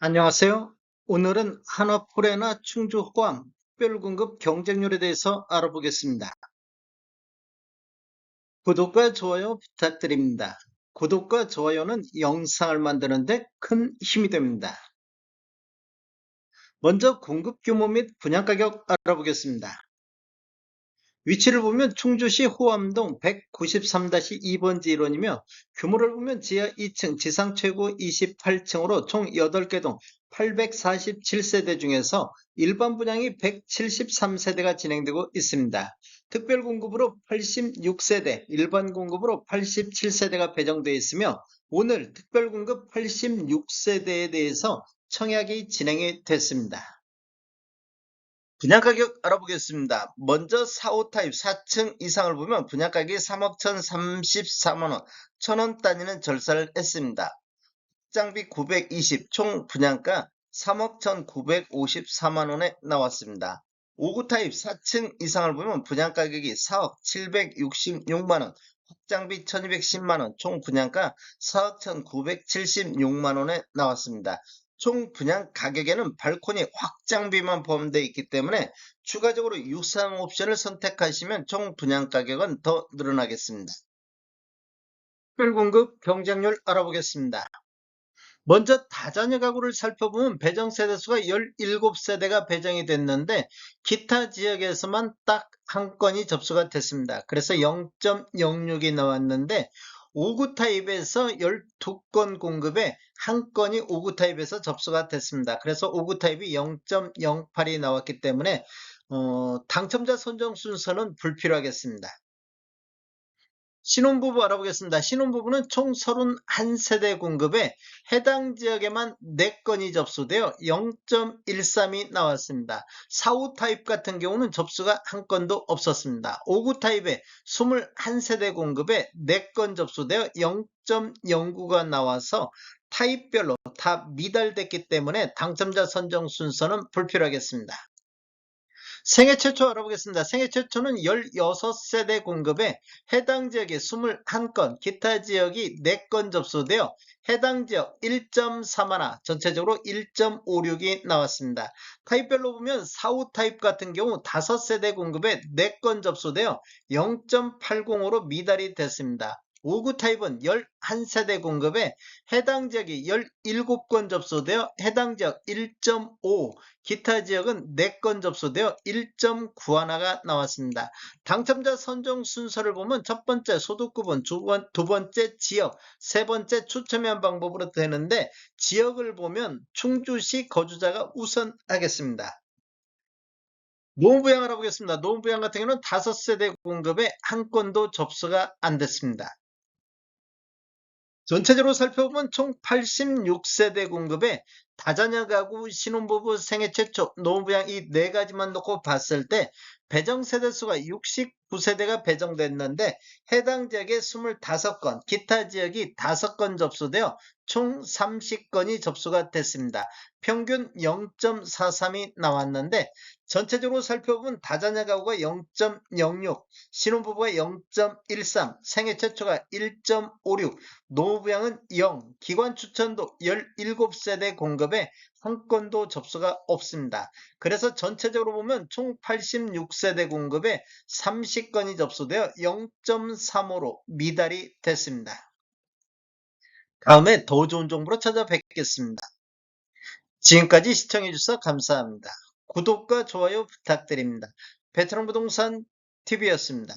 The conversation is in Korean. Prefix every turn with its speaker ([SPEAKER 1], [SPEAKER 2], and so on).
[SPEAKER 1] 안녕하세요. 오늘은 한화포레나 충주호암 특별공급 경쟁률에 대해서 알아보겠습니다. 구독과 좋아요 부탁드립니다. 구독과 좋아요는 영상을 만드는데 큰 힘이 됩니다. 먼저 공급 규모 및 분양 가격 알아보겠습니다. 위치를 보면 충주시 호암동 193-2번지 일원이며 규모를 보면 지하 2층, 지상 최고 28층으로 총 8개 동 847세대 중에서 일반 분양이 173세대가 진행되고 있습니다. 특별 공급으로 86세대, 일반 공급으로 87세대가 배정되어 있으며 오늘 특별 공급 86세대에 대해서 청약이 진행이 됐습니다. 분양 가격 알아보겠습니다. 먼저 4, 5 타입 4층 이상을 보면 분양 가격이 3억 1,034만원, 1,000원 단위는 절사를 했습니다. 장비 920, 총 분양가 3억 1,954만원에 나왔습니다. 5구 타입 4층 이상을 보면 분양 가격이 4억 766만원, 확장비 1210만원, 총 분양가 4억 1976만원에 나왔습니다. 총 분양 가격에는 발코니 확장비만 포함되어 있기 때문에 추가적으로 유상 옵션을 선택하시면 총 분양 가격은 더 늘어나겠습니다. 특별공급 경쟁률 알아보겠습니다. 먼저 다자녀 가구를 살펴보면 배정 세대수가 17세대가 배정이 됐는데 기타 지역에서만 딱 한 건이 접수가 됐습니다. 그래서 0.06이 나왔는데 5구 타입에서 12건 공급에 한 건이 5구 타입에서 접수가 됐습니다. 그래서 5구 타입이 0.08이 나왔기 때문에 어, 당첨자 선정 순서는 불필요하겠습니다. 신혼부부 알아보겠습니다. 신혼부부는 총 31세대 공급에 해당 지역에만 4건이 접수되어 0.13이 나왔습니다. 4호 타입 같은 경우는 접수가 한 건도 없었습니다. 5구 타입에 21세대 공급에 4건 접수되어 0.09가 나와서 타입별로 다 미달됐기 때문에 당첨자 선정 순서는 불필요하겠습니다. 생애 최초 알아보겠습니다. 생애 최초는 16세대 공급에 해당 지역에 21건, 기타 지역이 4건 접수되어 해당 지역 1.31, 전체적으로 1.56이 나왔습니다. 타입별로 보면 4, 5 타입 같은 경우 5세대 공급에 4건 접수되어 0.80으로 미달이 됐습니다. 5구 타입은 11세대 공급에 해당 지역이 17건 접수되어 해당 지역 1.5, 기타 지역은 4건 접수되어 1.91가 나왔습니다. 당첨자 선정 순서를 보면 첫 번째 소득구분, 두, 번, 두 번째 지역, 세 번째 추첨한 방법으로 되는데 지역을 보면 충주시 거주자가 우선하겠습니다. 노무부양 알아보겠습니다. 노무부양 같은 경우는 5세대 공급에 한 건도 접수가 안 됐습니다. 전체적으로 살펴보면 총 86세대 공급에 다자녀 가구, 신혼부부, 생애 최초, 노부양 이 네 가지만 놓고 봤을 때 배정 세대 수가 69세대가 배정됐는데 해당 지역에 25건, 기타 지역이 5건 접수되어 총 30건이 접수가 됐습니다. 평균 0.43이 나왔는데 전체적으로 살펴보면 다자녀 가구가 0.06, 신혼부부가 0.13, 생애 최초가 1.56, 노부양은 0, 기관 추천도 17세대 공급 에 한 건도 접수가 없습니다. 그래서 전체적으로 보면 총 86세대 공급에 30건이 접수되어 0.35로 미달이 됐습니다. 다음에 더 좋은 정보로 찾아뵙겠습니다. 지금까지 시청해주셔서 감사합니다. 구독과 좋아요 부탁드립니다. 베트남 부동산 TV였습니다.